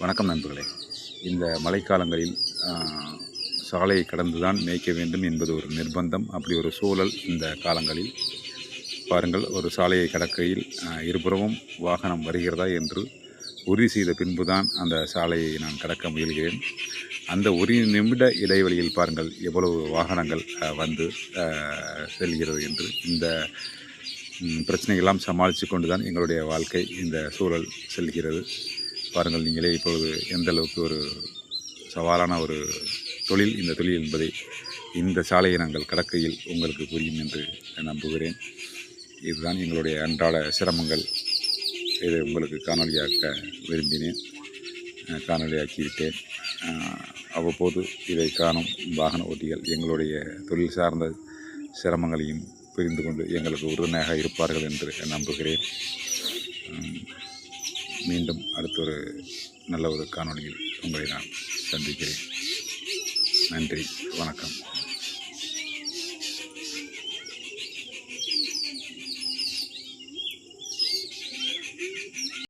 வணக்கம் நண்பர்களே. இந்த மழைக்காலங்களில் சாலையை கடந்து தான் மேய்க்க வேண்டும் என்பது ஒரு நிர்பந்தம். அப்படி ஒரு சூழல் இந்த காலங்களில். பாருங்கள் ஒரு சாலையை கடக்கையில் இருபுறமும் வாகனம் வருகிறதா என்று உறுதி செய்த பின்புதான் அந்த சாலையை நான் கடக்க முயல்கிறேன். அந்த ஒரு நிமிட இடைவெளியில் பாருங்கள் எவ்வளவு வாகனங்கள் வந்து செல்கிறது என்று. இந்த ம், பிரச்சனைகள்லாம் சமாளித்து கொண்டு தான் எங்களுடைய வாழ்க்கை இந்த சூழல் செல்கிறது. பாருங்கள் நீங்களே இப்பொழுது எந்த அளவுக்கு ஒரு சவாலான ஒரு தொழில் இந்த தொழில் என்பதை இந்த சாலையை நாங்கள் கடக்கையில் உங்களுக்கு புரியும் என்று நம்புகிறேன். இதுதான் எங்களுடைய அன்றாட சிரமங்கள். இதை உங்களுக்கு காணொலியாக்க விரும்பினேன். காணொலியாக்கிவிட்டேன் அவ்வப்போது இதை காணும் வாகன ஓட்டிகள் எங்களுடைய தொழில் சார்ந்த சிரமங்களையும் புரிந்து கொண்டு எங்களுக்கு உறுதுணையாக இருப்பார்கள் என்று நம்புகிறேன். மீண்டும் அடுத்த ஒரு நல்ல ஒரு காணொளியில் உங்களை நான் சந்திக்கிறேன். நன்றி. வணக்கம்.